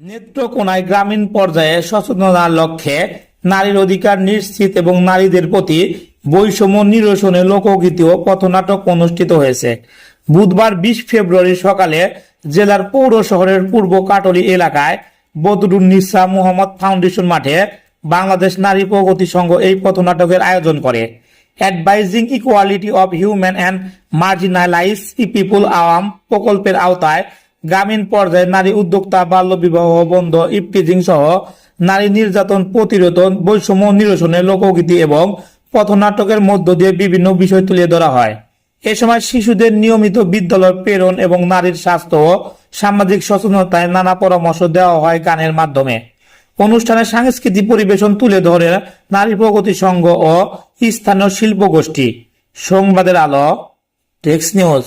নেত্রকোনায় গ্রামীণ পর্যায়ে সচেতনতার লক্ষ্যে নারীর অধিকার নিশ্চিত এবং নারীদের প্রতি বৈষম্য নিরসনে লোকগীতি ও পথনাটক অনুষ্ঠিত হয়েছে। বুধবার বিশ ফেব্রুয়ারি সকালে জেলার পৌর শহরের পূর্ব কাটলি এলাকায় বদরুন্নিসা মোহাম্মদ ফাউন্ডেশন মাঠে বাংলাদেশ নারী প্রগতি সংঘ এই পথনাটকের আয়োজন করে। Advising equality of human and marginalise people Awam প্রকল্পের আওতায় গ্রামীণ পর্যায়ে নারী উদ্যোক্তা, বাল্য বিবাহ, বন্ধ ইফটিজিং সহ নারী নির্যাতন প্রতিরোধ বৈষম্য নিরসনে লোকগীতি এবং পথনাটকের মধ্য দিয়ে বিভিন্ন বিষয় তুলে ধরা হয়। এ সময় শিশুদের নিয়মিত বিদ্যালয় প্রেরণ এবং নারীর স্বাস্থ্য ও সামাজিক সচেতনতায় নানা পরামর্শ দেওয়া হয় গানের মাধ্যমে। অনুষ্ঠানে সাংস্কৃতিক পরিবেশন তুলে ধরে নারী প্রগতি সংঘ ও স্থানীয় শিল্প গোষ্ঠী সংবাদের আলো টেক্স নিউজ।